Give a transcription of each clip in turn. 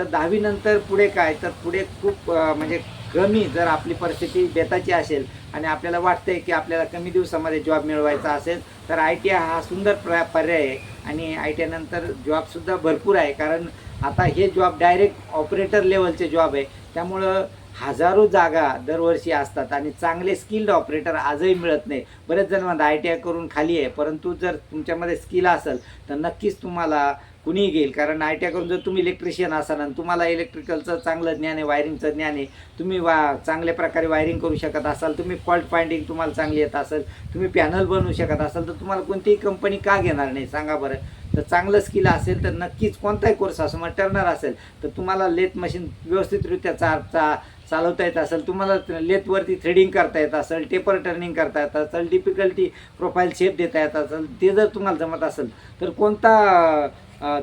तर दहावीनंतर पुढे काय? तर पुढे खूप म्हणजे कमी जर आपली परिस्थिती बेताची असेल आणि आपल्याला वाटतंय की आपल्याला कमी दिवसामध्ये जॉब मिळवायचा असेल तर आय टी आय हा सुंदर प्र पर्याय आहे. आणि आय टी आयनंतर जॉबसुद्धा भरपूर आहे. कारण आता हे जॉब डायरेक्ट ऑपरेटर लेवलचे जॉब आहे. त्यामुळं हजारो जागा दरवर्षी असतात आणि चांगले स्किल्ड ऑपरेटर आजही मिळत नाही. बरेच जण म्हणतात आय टी आय करून खाली आहे. परंतु जर तुमच्यामध्ये स्किल असेल तर नक्कीच तुम्हाला कुणीही घेईल. कारण आय टी आय करून जर तुम्ही इलेक्ट्रिशियन असाल आणि तुम्हाला इलेक्ट्रिकलचं चांगलं ज्ञान आहे वायरिंगचं ज्ञान आहे तुम्ही वा चांगल्या प्रकारे वायरिंग करू शकत असाल तुम्ही फॉल्ट फाइंडिंग तुम्हाला चांगली येत असेल तुम्ही पॅनल बनवू शकत असाल तर तुम्हाला कोणतीही कंपनी का घेणार नाही सांगा बरं. तर चांगलं स्किल असेल तर नक्कीच कोणताही कोर्स असो मग टर्नर असेल तर तुम्हाला लेथ मशीन व्यवस्थितरित्या चा चा चालवता येत असेल तुम्हाला लेथवरती थ्रेडिंग करता येत असेल टेपर टर्निंग करता येत असेल डिफिकल्टी प्रोफाईल शेप देता येत असेल ते जर तुम्हाला जमत असेल तर कोणता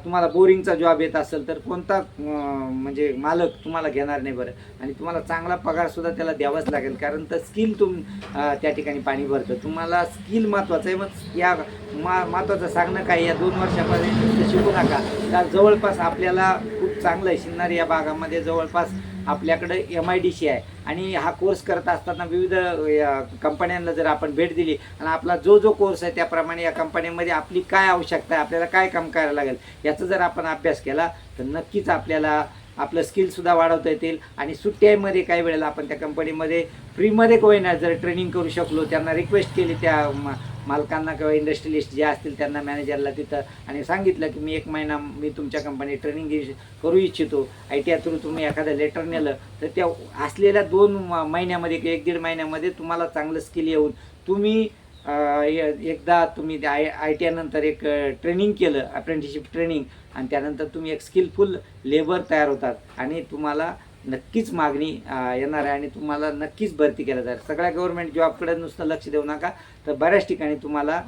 तुम्हाला बोरिंगचा जॉब येत असेल तर कोणता म्हणजे मालक तुम्हाला घेणार नाही बरं. आणि तुम्हाला चांगला पगारसुद्धा त्याला द्यावाच लागेल. कारण तर स्किल तुम त्या ठिकाणी पाणी भरतं. तुम्हाला स्किल महत्त्वाचं आहे. मग या मा महत्त्वाचं सांगणं काय? या दोन वर्षापर्यंत शिकू नका. तर जवळपास आपल्याला खूप चांगलं आहे. शिन्नर या भागामध्ये जवळपास आपल्याकडे एम आय डी सी आहे. आणि हा कोर्स करत असताना विविध कंपन्यांना जर आपण भेट दिली आणि आपला जो जो कोर्स आहे त्याप्रमाणे या कंपन्यांमध्ये आपली काय आवश्यकता आहे आपल्याला काय काम करायला लागेल याचा जर आपण अभ्यास केला तर नक्कीच आपल्याला आपलं स्किलसुद्धा वाढवता येतील. आणि सुट्ट्यामध्ये काही वेळेला आपण त्या कंपनीमध्ये फ्रीमध्ये कोणी जर ट्रेनिंग करू शकलो त्यांना रिक्वेस्ट केली त्या मालकांना किंवा इंडस्ट्रियलिस्ट जे असतील त्यांना मॅनेजरला तिथं आणि सांगितलं की मी एक महिना मी तुमच्या कंपनीत ट्रेनिंग घेऊ करू इच्छितो. आय टी आय थ्रू तुम्ही एखादं लेटर नेलं तर त्या असलेल्या दोन म- महिन्यामध्ये किंवा एक दीड महिन्यामध्ये तुम्हाला चांगलं स्किल येऊन तुम्ही एकदा तुम्ही आय आय टी आयनंतर एक ट्रेनिंग केलं अप्रेंटिसशिप ट्रेनिंग आणि त्यानंतर तुम्ही एक स्किलफुल लेबर तयार होतात. आणि तुम्हाला नक्कीच मागणी येणार आहे आणि तुम्हाला नक्कीच भरती केलं जाईल. सगळ्या गव्हर्नमेंट जॉबकडे नुसतं लक्ष देऊ नका तर बऱ्याच ठिकाणी तुम्हाला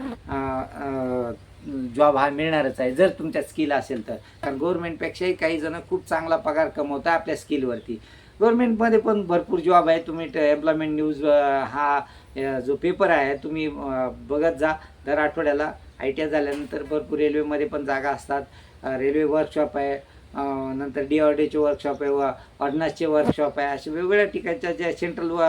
जॉब हा मिळणारच आहे जर तुमच्या स्किल असेल तर. कारण गव्हर्नमेंटपेक्षाही काही जण खूप चांगला पगार कमवता आपल्या स्किलवरती गव्हर्नमेंटमध्ये पण भरपूर जॉब आहे तुम्ही एम्प्लॉयमेंट न्यूज हा जो पेपर आहे तुम्ही बघत जा. दर आठवड्याला आय टी आय झाल्यानंतर भरपूर रेल्वेमध्ये पण जागा असतात. रेल्वे वर्कशॉप आहे. नंतर डी आर डीचे वर्कशॉप आहे व ऑर्डनन्सचे वर्कशॉप आहे अशा वेगवेगळ्या ठिकाणच्या ज्या सेंट्रल व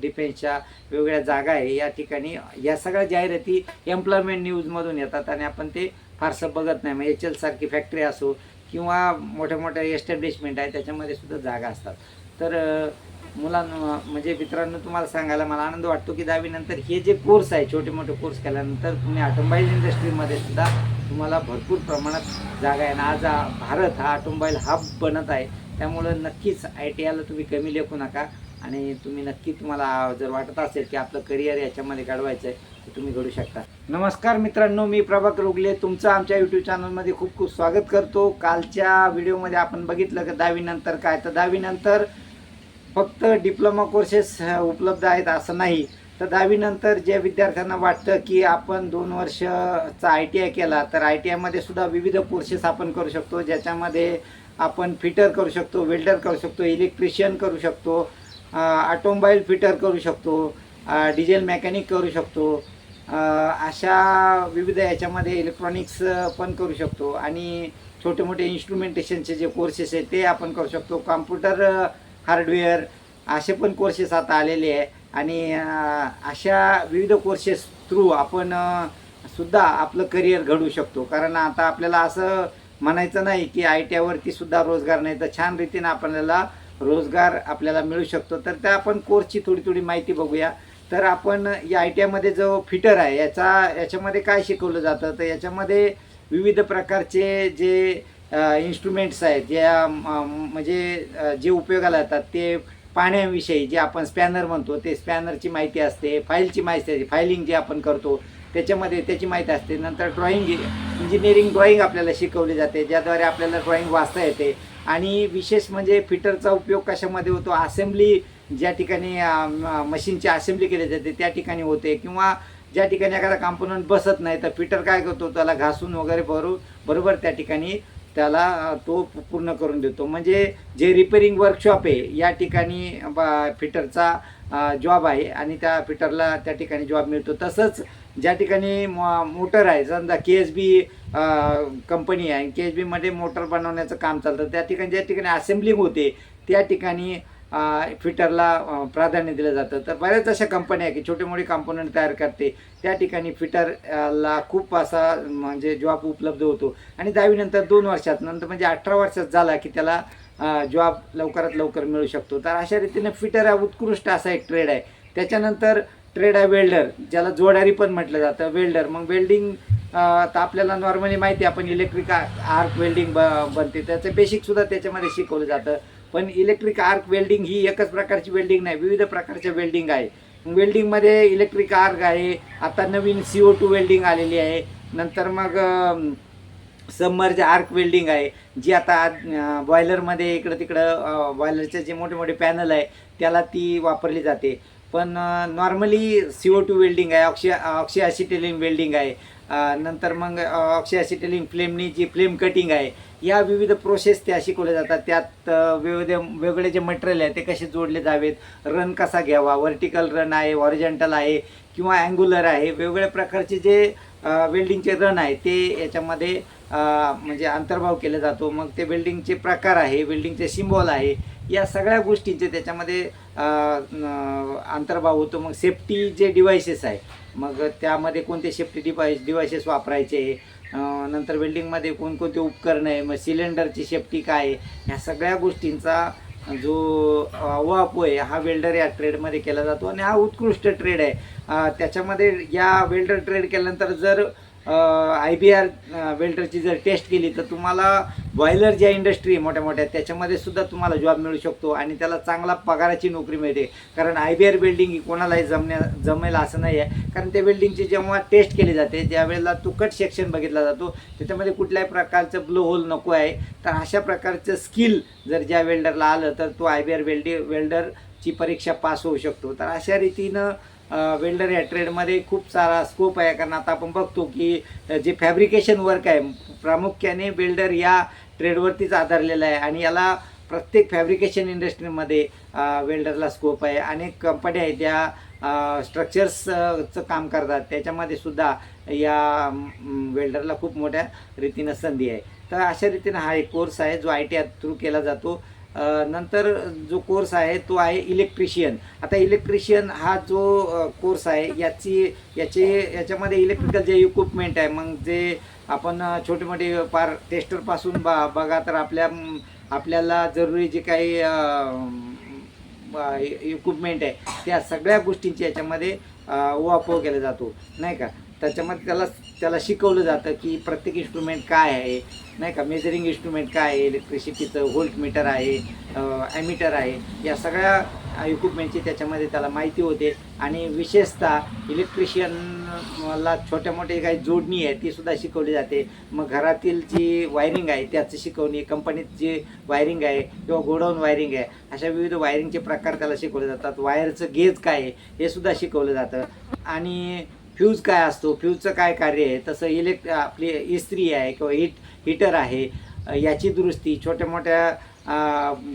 डिफेन्सच्या वेगवेगळ्या जागा आहे या ठिकाणी या सगळ्या जाहिराती एम्प्लॉयमेंट न्यूजमधून येतात आणि आपण ते फारसं बघत नाही. मग एच एलसारखी फॅक्टरी असो किंवा मोठ्या मोठ्या एस्टॅब्लिशमेंट आहे त्याच्यामध्ये सुद्धा जागा असतात. तर मुलांना म्हणजे मित्रांनो तुम्हाला सांगायला मला आनंद वाटतो की दहावीनंतर हे जे कोर्स आहे छोटे मोठे कोर्स केल्यानंतर तुम्ही ऑटोमोबाईल इंडस्ट्रीमध्ये सुद्धा तुम्हाला भरपूर प्रमाणात जागा आहे. ना आज हा भारत हा ऑटोमोबाईल हब बनत आहे. त्यामुळं नक्कीच आय टी आयला तुम्ही कमी लेखू नका. आणि तुम्ही नक्की तुम्हाला जर वाटत असेल की आपलं करिअर याच्यामध्ये घडवायचं आहे तर तुम्ही घडू शकता. नमस्कार मित्रांनो मी प्रभाकर उगले. तुमचं आमच्या यूट्यूब चॅनलमध्ये खूप खूप स्वागत करतो. कालच्या व्हिडिओमध्ये आपण बघितलं की दहावीनंतर काय? तर दहावीनंतर फक्त डिप्लोमा कोर्सेस उपलब्ध आहेत असं नाही. तर दहावीनंतर जे विद्यार्थ्यांना वाटतं की आपण दोन वर्षचा आय टी आय केला तर आय टी आयमध्ये सुद्धा विविध कोर्सेस आपण करू शकतो ज्याच्यामध्ये आपण फिटर करू शकतो वेल्डर करू शकतो इलेक्ट्रिशियन करू शकतो ऑटोमोबाईल फिटर करू शकतो डिझेल मेकॅनिक करू शकतो अशा विविध याच्यामध्ये इलेक्ट्रॉनिक्स पण करू शकतो. आणि छोटे मोठे इन्स्ट्रुमेंटेशनचे जे कोर्सेस आहेत ते आपण करू शकतो. कॉम्प्युटर हार्डवेअर असे पण कोर्सेस आता आलेले आहे. आणि अशा विविध कोर्सेस थ्रू आपण सुद्धा आपलं करिअर घडवू शकतो. कारण आता आपल्याला असं म्हणायचं नाही की आय टी आयवरती सुद्धा रोजगार नाही. तर छान रीतीनं आपल्याला रोजगार आपल्याला मिळू शकतो. तर त्या आपण कोर्सची थोडी थोडी माहिती बघूया. तर आपण या आय टी आयमध्ये जो फिटर आहे याचा याच्यामध्ये काय शिकवलं जातं? तर याच्यामध्ये विविध प्रकारचे जे इन्स्ट्रुमेंट्स आहेत ज्या म्हणजे जे उपयोगाला येतात ते पाण्याविषयी जे आपण स्पॅनर म्हणतो ते स्पॅनरची माहिती असते फाईलची माहिती असते फायलिंग जे आपण करतो त्याच्यामध्ये त्याची माहिती असते. नंतर ड्रॉइंग इंजिनिअरिंग ड्रॉइंग आपल्याला शिकवली जाते ज्याद्वारे आपल्याला ड्रॉइंग वाचता येते. आणि विशेष म्हणजे फिटरचा उपयोग कशामध्ये होतो? असेंब्ली ज्या ठिकाणी मशीनची असेंब्ली केली जाते त्या ठिकाणी होते. किंवा ज्या ठिकाणी एखादा कॉम्पोनंट बसत नाही तर फिटर काय करतो? त्याला घासून वगैरे भरून बरोबर त्या ठिकाणी त्याला तो पूर्ण करून देतो. म्हणजे जे रिपेरिंग वर्कशॉप आहे या ठिकाणी फिटरचा जॉब आहे आणि त्या फिटरला त्या ठिकाणी जॉब मिळतो. तसंच ज्या ठिकाणी मो- मोटर आहे समजा के एस बी कंपनी आहे के एस बीमध्ये मोटर बनवण्याचं काम चालतं त्या ठिकाणी ज्या ठिकाणी असेंब्लिंग होते त्या ठिकाणी फिटरला प्राधान्य दिलं जातं. तर बऱ्याच अशा कंपन्या आहे की छोटे मोठे कॉम्पोनंट तयार करते. त्या ठिकाणी फिटरला खूप असा म्हणजे जॉब उपलब्ध होतो. आणि दहावीनंतर दोन वर्षात नंतर म्हणजे अठरा वर्षात झाला की त्याला जॉब लवकरात लवकर मिळू शकतो. तर अशा रीतीने फिटर हा उत्कृष्ट असा एक ट्रेड आहे. त्याच्यानंतर ट्रेड आहे वेल्डर ज्याला जोडारी पण म्हटलं जातं वेल्डर मग वेल्डिंग तर आपल्याला नॉर्मली माहिती आहे आपण इलेक्ट्रिक आर्क वेल्डिंग ब बनते. त्याचं बेसिकसुद्धा त्याच्यामध्ये शिकवलं जातं. पण इलेक्ट्रिक आर्क वेल्डिंग ही एकच प्रकारची वेल्डिंग नाही विविध प्रकारच्या वेल्डिंग आहे. वेल्डिंगमध्ये इलेक्ट्रिक आर्क आहे आता नवीन सी ओ टू वेल्डिंग आलेली आहे नंतर मग समरचे आर्क वेल्डिंग आहे जी आता बॉयलरमध्ये इकडं तिकडं बॉयलरचे जे मोठे मोठे पॅनल आहे त्याला ती वापरली जाते. पण normally C O two welding आहे ऑक्सि ऑक्सिॲसिटेलिन वेल्डिंग आहे नंतर मग ऑक्सिॲसिटेलिन फ्लेमनी जी फ्लेम कटिंग आहे या विविध प्रोसेस त्या शिकवल्या जातात. त्यात विविध वेगळे जे मटेरियल आहे ते कसे जोडले जावेत? रन कसा घ्यावा? व्हर्टिकल रन आहे ऑरिजेंटल आहे किंवा अँग्युलर आहे वेगवेगळ्या प्रकारचे जे वेल्डिंगचे रन आहे ते याच्यामध्ये म्हणजे अंतर्भाव केला जातो. मग ते वेल्डिंगचे प्रकार आहे वेल्डिंगचे सिम्बॉल आहे या सगळ्या गोष्टींचे त्याच्यामध्ये अंतर्भाव होतो. मग सेफ्टी जे डिव्हायसेस आहे मग त्यामध्ये कोणते सेफ्टी डिव्हाइस डिव्हायसेस वापरायचे? नंतर वेल्डिंगमध्ये कोणकोणते उपकरणं आहे मग सिलेंडरची शेफ्टी काय आहे ह्या सगळ्या गोष्टींचा जो वाप आहे हा वेल्डर या ट्रेडमध्ये केला जातो आणि हा उत्कृष्ट ट्रेड आहे. त्याच्यामध्ये या वेल्डर ट्रेड केल्यानंतर जर आय बी आर वेल्डरची जर टेस्ट केली तर तुम्हाला बॉयलर ज्या इंडस्ट्री आहे मोठ्या मोठ्या त्याच्यामध्ये सुद्धा तुम्हाला जॉब मिळू शकतो आणि त्याला चांगला पगाराची नोकरी मिळते. कारण आय बी आर वेल्डिंग ही कोणालाही जमण्या जमेल असं नाही आहे कारण त्या वेल्डिंगची जेव्हा टेस्ट केली जाते ज्यावेळेला तो कट सेक्शन बघितला जातो त्याच्यामध्ये कुठल्याही प्रकारचं ब्लो होल नको आहे. तर अशा प्रकारचं स्किल जर ज्या वेल्डरला आलं तर तो आय बी आर वेल्डी वेल्डरची परीक्षा पास होऊ शकतो. तर अशा रीतीनं वेल्डर या ट्रेडमध्ये खूप सारा स्कोप आहे. कारण आता आपण बघतो की जे फॅब्रिकेशन वर्क आहे प्रामुख्याने वेल्डर या ट्रेडवरतीच आधारलेलं आहे. आणि याला प्रत्येक फॅब्रिकेशन इंडस्ट्रीमध्ये वेल्डरला स्कोप आहे. अनेक कंपन्या आहेत ज्या स्ट्रक्चर्सचं काम करतात. त्याच्यामध्ये सुद्धा या वेल्डरला खूप मोठ्या रीतीनं संधी आहे. तर अशा रीतीनं हा एक कोर्स आहे जो आय टी थ्रू केला जातो. नंतर जो कोर्स आहे तो आहे इलेक्ट्रिशियन. आता इलेक्ट्रिशियन हा जो कोर्स आहे याची याचे याच्यामध्ये इलेक्ट्रिकल जे इक्विपमेंट आहे मग जे आपण छोटे मोठे पार टेस्टरपासून बा बघा तर आपल्या आपल्याला जरुरी जे काही इक्विपमेंट आहे त्या सगळ्या गोष्टींची याच्यामध्ये वापर केला जातो. नाही का? त्याच्यामध्ये त्याला त्याला शिकवलं जातं की प्रत्येक इन्स्ट्रुमेंट काय आहे नाही का? मेजरिंग इन्स्ट्रुमेंट काय आहे इलेक्ट्रिसिटीचं व्होल्ट मीटर आहे ॲमीटर आहे या सगळ्या इक्विपमेंटची त्याच्यामध्ये त्याला माहिती होते. आणि विशेषतः इलेक्ट्रिशियनला छोट्या मोठे काही जोडणी आहे ती सुद्धा शिकवली जाते. मग घरातील जी वायरिंग आहे त्याची शिकवणी कंपनीत जी वायरिंग आहे किंवा गोडाऊन वायरिंग आहे अशा विविध वायरिंगचे प्रकार त्याला शिकवले जातात. वायरचं गेज काय आहे हे सुद्धा शिकवलं जातं. आणि फ्यूज काय असतो फ्यूजचं काय कार्य आहे तसं इलेक्ट आपली इस्त्री आहे किंवा हिट हिटर आहे याची दुरुस्ती छोट्या मोठ्या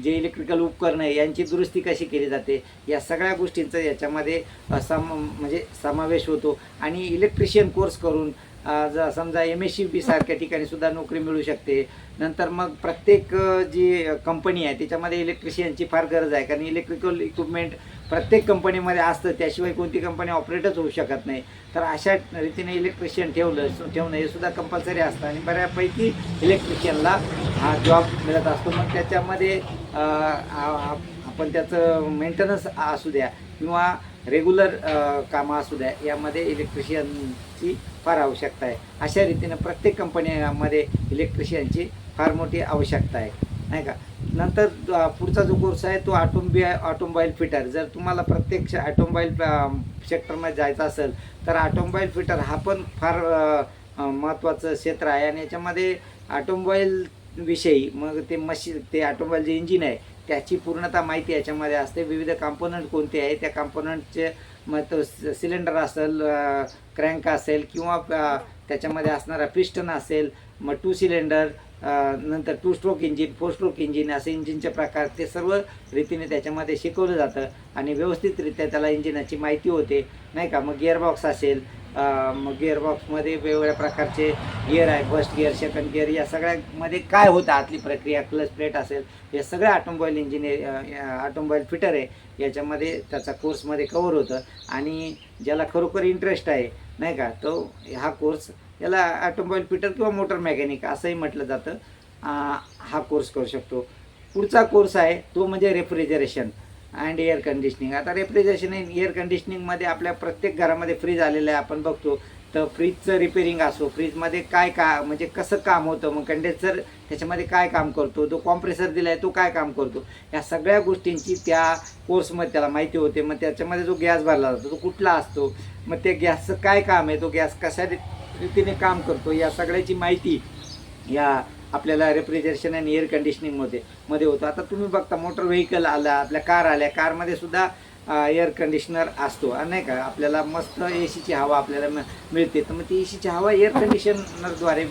जे इलेक्ट्रिकल उपकरणं आहे यांची दुरुस्ती कशी केली जाते या सगळ्या गोष्टींचं याच्यामध्ये सम म्हणजे समावेश होतो. आणि इलेक्ट्रिशियन कोर्स करून आज समजा एम एस सी बी सारख्या ठिकाणी सुद्धा नोकरी मिळू शकते. नंतर मग प्रत्येक जी कंपनी आहे त्याच्यामध्ये इलेक्ट्रिशियनची फार गरज आहे. कारण इलेक्ट्रिकल इक्विपमेंट प्रत्येक कंपनीमध्ये असतं. त्याशिवाय कोणती कंपनी ऑपरेटच होऊ शकत नाही. तर अशा रीतीने इलेक्ट्रिशियन ठेवलं ठेवणं हे सुद्धा कंपल्सरी असतं. आणि बऱ्यापैकी इलेक्ट्रिशियनला हा जॉब मिळत असतो. मग त्याच्यामध्ये आपण त्याचं मेंटेनन्स असू द्या किंवा रेग्युलर कामं असू द्या यामध्ये इलेक्ट्रिशियन इलेक्ट्रिशियनची फार आवश्यकता आहे. अशा रीतीनं प्रत्येक कंपनीमध्ये इलेक्ट्रिशियनची फार मोठी आवश्यकता आहे. नाही का? नंतर पुढचा जो कोर्स आहे तो ऑटोमबी ऑटोमोबाईल फिटर जर तुम्हाला प्रत्यक्ष ऑटोमोबाईल सेक्टरमध्ये जायचं असेल तर ऑटोमोबाईल फिटर हा पण फार महत्त्वाचं क्षेत्र आहे. आणि याच्यामध्ये ऑटोमोबाईल विषयी मग ते मशीन ते ऑटोमोबाईल जे इंजिन आहे त्याची पूर्णता माहिती याच्यामध्ये असते. विविध कॉम्पोनंट कोणते आहे? त्या कॉम्पोनंटचे मग तो सिलेंडर असेल क्रँक असेल किंवा त्याच्यामध्ये असणारा पिस्टन असेल मग टू सिलेंडर नंतर two stroke engine four stroke engine असे इंजिनचे प्रकार ते सर्व रीतीने त्याच्यामध्ये शिकवलं जातं आणि व्यवस्थितरित्या त्याला इंजिनाची माहिती होते. नाही का? मग गिअरबॉक्स असेल गिअरबॉक्समध्ये वेगवेगळ्या प्रकारचे गिअर आहे फर्स्ट गिअर सेकंड गिअर या सगळ्यामध्ये काय होतं? आतली प्रक्रिया क्लच प्लेट असेल हे सगळं ऑटोमोबाईल इंजिनियर ऑटोमोबाईल फिटर आहे. याच्यामध्ये त्याचा कोर्समध्ये कवर होतं. आणि ज्याला खरोखर इंटरेस्ट आहे नाही का? तो हा कोर्स याला ऑटोमोबाईल फिटर किंवा मोटर मेकॅनिक असंही म्हटलं जातं. हा कोर्स करू शकतो. पुढचा कोर्स आहे तो म्हणजे रेफ्रिजरेशन अँड एअर कंडिशनिंग आता रेफ्रिजरेशन इन एअर कंडिशनिंगमध्ये आपल्या प्रत्येक घरामध्ये फ्रीज आलेलं आहे आपण बघतो. तर फ्रीजचं रिपेरिंग असो फ्रीजमध्ये काय का म्हणजे कसं काम होतं मग कंडेन्सर त्याच्यामध्ये काय काम करतो तो कॉम्प्रेसर दिला आहे तो काय काम करतो या सगळ्या गोष्टींची त्या कोर्समध्ये त्याला माहिती होते. मग त्याच्यामध्ये जो गॅस भरला जातो तो कुठला असतो? मग त्या गॅसचं काय काम आहे? तो गॅस कशा रीतीने काम करतो? या सगळ्याची माहिती या आपल्याला रेफ्रिजरेशन आणि एअर कंडिशनिंगमध्ये मध्ये होतं. आता तुम्ही बघता मोटर व्हेकल आला आपल्या कार आल्या कारमध्ये सुद्धा एअर कंडिशनर असतो. नाही का आपल्याला मस्त ए सीची हवा आपल्याला मिळते. तर मग ती ए सीची हवा एअर कंडिशनरद्वारे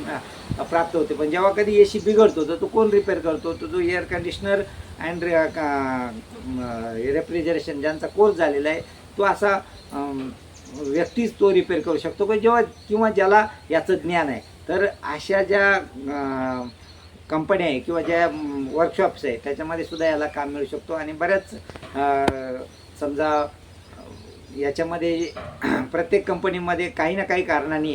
प्राप्त होते. पण जेव्हा कधी ए सी बिघडतो तर तो कोण रिपेअर करतो? तो जो एअर कंडिशनर अँड रेफ्रिजरेशन ज्यांचा कोर्स झालेला आहे तो असा व्यक्तीच तो रिपेअर करू शकतो का? जेव्हा किंवा ज्याला याचं ज्ञान आहे. तर अशा ज्या कंपन्या आहे किंवा ज्या वर्कशॉप्स आहे त्याच्यामध्ये सुद्धा याला काम मिळू शकतो. आणि बऱ्याच समजा याच्यामध्ये प्रत्येक कंपनीमध्ये काही ना काही कारणाने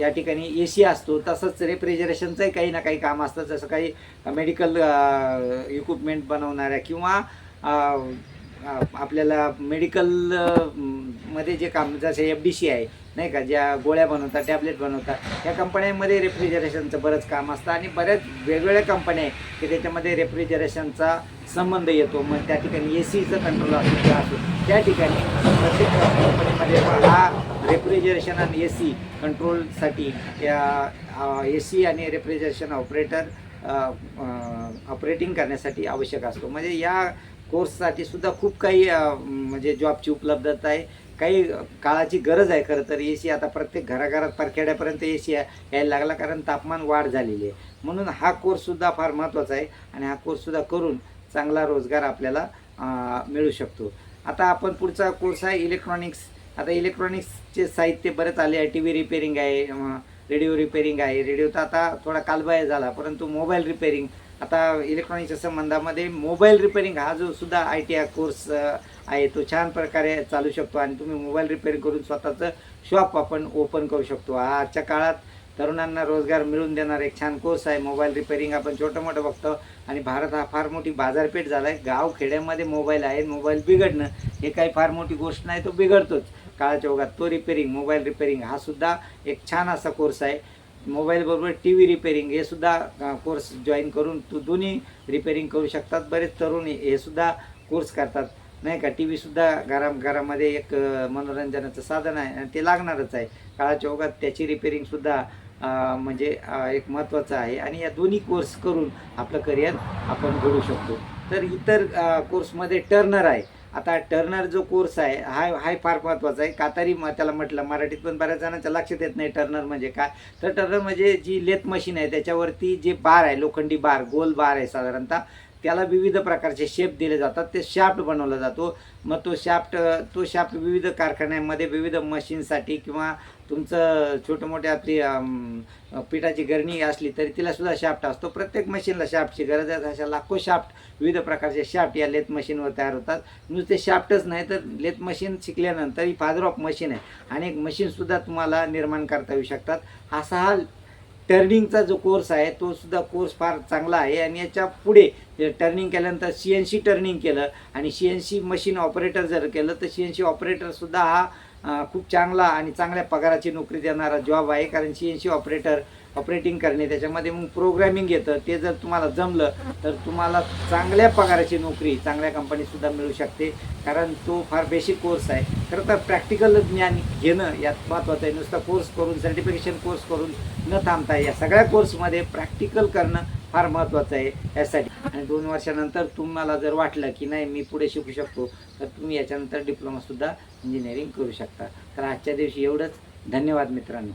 या ठिकाणी ए सी असतो. तसंच रेफ्रिजरेशनचंही काही ना काही काम असतं. जसं काही मेडिकल इक्विपमेंट बनवणाऱ्या किंवा आपल्याला मेडिकलमध्ये जे काम जसे एफ डी सी आहे नाही का ज्या गोळ्या बनवतात टॅबलेट बनवतात या कंपन्यांमध्ये रेफ्रिजरेशनचं बरंच काम असतं आणि बऱ्याच वेगवेगळ्या कंपन्या आहेत की त्याच्यामध्ये रेफ्रिजरेशनचा संबंध येतो. मग त्या ठिकाणी ए सीचं कंट्रोल असतो किंवा असतो. त्या ठिकाणी प्रत्येक कंपनीमध्ये हा रेफ्रिजरेशन आणि ए सी कंट्रोलसाठी या ए सी आणि रेफ्रिजरेशन ऑपरेटर ऑपरेटिंग करण्यासाठी आवश्यक असतो. म्हणजे या कोर्ससाठी सुद्धा खूप काही म्हणजे जॉबची उपलब्धता आहे. काही काळाची गरज आहे खरं तर. ए सी आता प्रत्येक घराघरात परखेड्यापर्यंत ए सी यायला लागला कारण तापमान वाढ झालेली आहे. म्हणून हा कोर्ससुद्धा फार महत्त्वाचा आहे आणि हा कोर्ससुद्धा करून चांगला रोजगार आपल्याला मिळू शकतो. आता आपण पुढचा कोर्स आहे इलेक्ट्रॉनिक्स आता इलेक्ट्रॉनिक्सचे साहित्य बरेच आले आहे. टी व्ही रिपेरिंग आहे रेडिओ रिपेरिंग आहे. रेडिओ तर आता थोडा कालबाह्य झाला परंतु मोबाईल रिपेरिंग आता इलेक्ट्रॉनिक्सच्या संबंधामध्ये मोबाईल रिपेरिंग हा जो सुद्धा आय टी आय कोर्स आहे तो छान प्रकारे चालू शकतो आणि तुम्ही मोबाईल रिपेरिंग करून स्वतःचं शॉप आपण ओपन करू शकतो. हा आजच्या काळात तरुणांना रोजगार मिळवून देणारा एक छान कोर्स आहे मोबाईल रिपेरिंग आपण छोटं मोठं बघतो आणि भारत हा फार मोठी बाजारपेठ झाला आहे गाव खेड्यामध्ये मोबाईल आहे. मोबाईल बिघडणं हे काही फार मोठी गोष्ट नाही तो बिघडतोच. काळाच्या ओघात तो रिपेरिंग मोबाईल रिपेरिंग हा सुद्धा एक छान असा कोर्स आहे. मोबाईलबरोबर टी व्ही रिपेरिंग हे सुद्धा कोर्स जॉईन करून तू दोन्ही रिपेरिंग करू शकतात. बरेच तरुण हे सुद्धा कोर्स करतात. नाही का? टी व्हीसुद्धा घरा घरामध्ये एक मनोरंजनाचं साधन आहे आणि ते लागणारच आहे. काळाच्या ओघात त्याची रिपेरिंगसुद्धा म्हणजे एक महत्त्वाचं आहे. आणि या दोन्ही कोर्स करून आपलं करिअर आपण घडू शकतो. तर इतर कोर्समध्ये टर्नर आहे. आता टर्नर जो कोर्स आहे हा हा फार महत्त्वाचा आहे. कातारी म- त्याला म्हटलं मराठीत पण बऱ्याच जणांच्या लक्षात येत नाही टर्नर म्हणजे काय तर टर्नर म्हणजे जी लेथ मशीन आहे त्याच्यावरती जे बार आहे लोखंडी बार गोल बार आहे साधारणतः त्याला विविध प्रकारचे शेप दिले जातात. ते शाफ्ट बनवला जातो. मग तो शाफ्ट तो शाफ्ट विविध कारखान्यांमध्ये विविध मशीनसाठी किंवा तुमचं छोटं मोठे आपली पिठाची गरणी असली तरी तिला सुद्धा शाफ्ट असतो. प्रत्येक मशीनला शाफ्टची गरज आहे. अशा लाखो शाफ्ट विविध प्रकारचे शाफ्ट या लेथ मशीनवर तयार होतात. नुसते शाफ्टच नाही तर लेथ मशीन शिकल्यानंतर ही फादर ऑफ मशीन आहे. अनेक मशीनसुद्धा तुम्हाला निर्माण करता येऊ शकतात. असा हा टर्निंगचा जो कोर्स आहे तो सुद्धा कोर्स फार चांगला आहे. आणि याच्यापुढे टर्निंग केल्यानंतर सी एन सी टर्निंग केलं आणि C N C machine operator जर केलं तर सी एन सी ऑपरेटरसुद्धा हा खूप चांगला आणि चांगल्या पगाराची नोकरी देणारा जॉब आहे. कारण C N C operator operating करणे त्याच्यामध्ये मग प्रोग्रॅमिंग येतं. ते जर तुम्हाला जमलं तर तुम्हाला चांगल्या पगाराची नोकरी चांगल्या कंपनीतसुद्धा मिळू शकते. कारण तो फार बेसिक कोर्स आहे. खरं तर प्रॅक्टिकल ज्ञान घेणं यात महत्त्वाचं आहे. नुसतं कोर्स करून सर्टिफिकेशन कोर्स करून न थांबता या सगळ्या कोर्समध्ये प्रॅक्टिकल करणं फार महत्त्वाचं आहे. यासाठी आणि दोन वर्षानंतर तुम्हाला जर वाटलं की नाही मी पुढे शिकू शकतो तर तुम्ही याच्यानंतर डिप्लोमासुद्धा इंजिनिअरिंग करू शकता. तर आजच्या दिवशी एवढंच. धन्यवाद मित्रांनो.